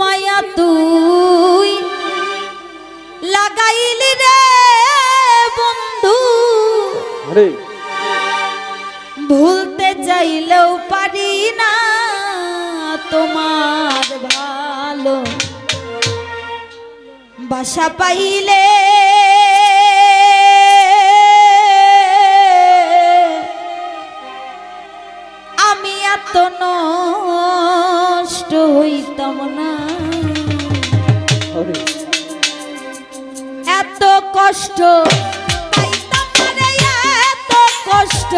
মায়া তুই লাগাইলি রে বন্ধু। ভুলতে চাইলেও পারি না তোমার ভালো। বাসা পাইলে এত কষ্ট। এত কষ্ট।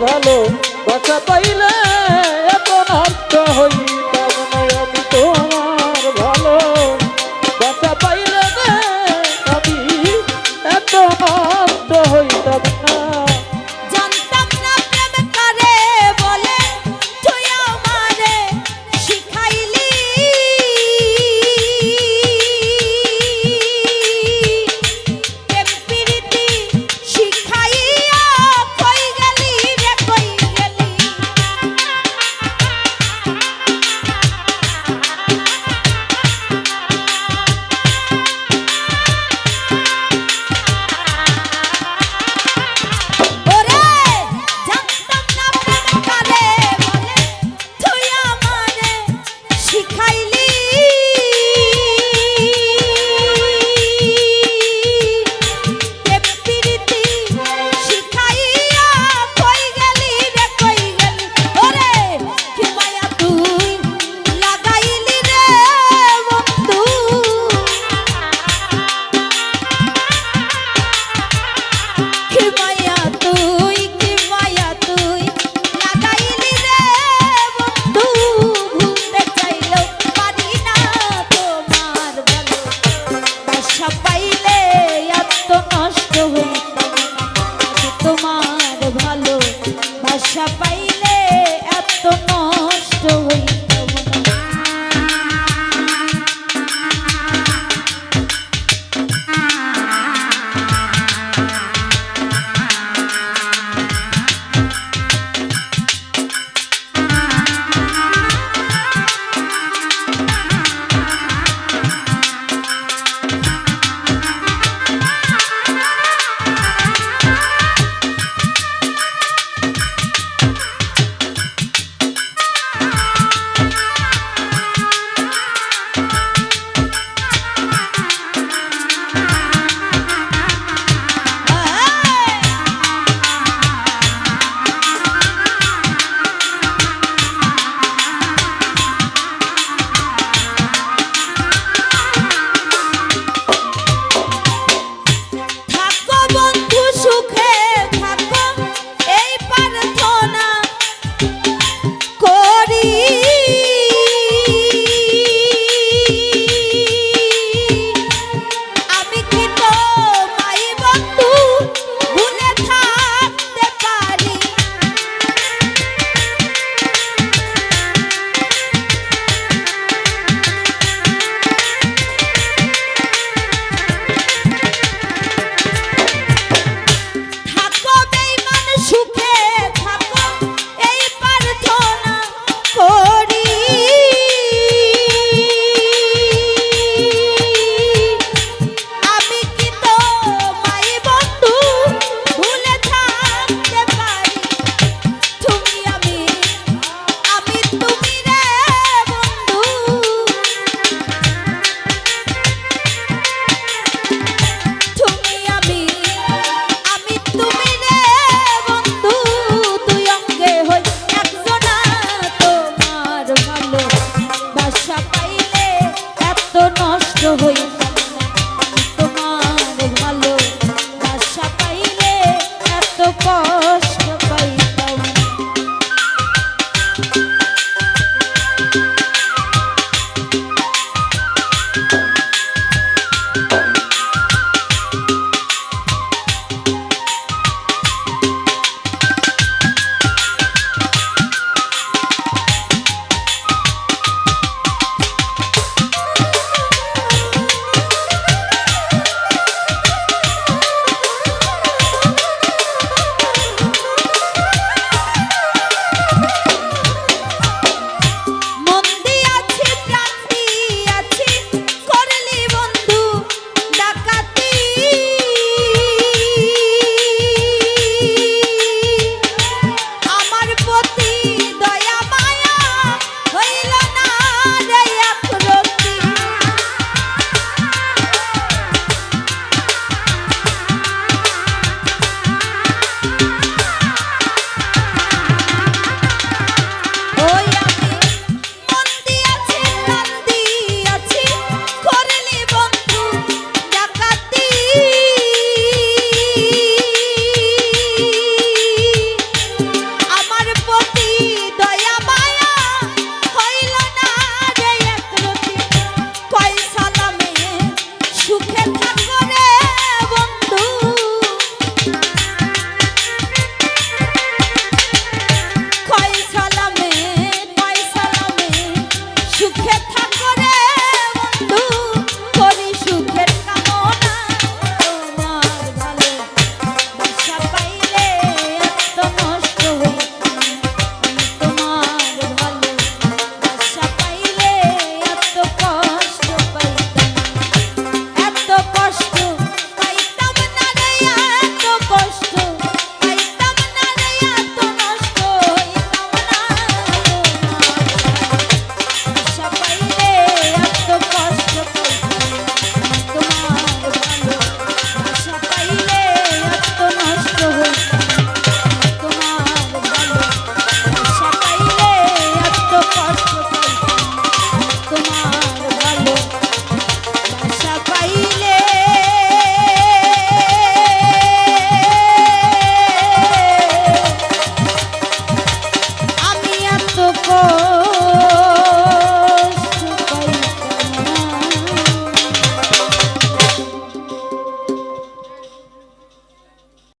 ভালো বাসা পাইলে deixa pra. Thank you.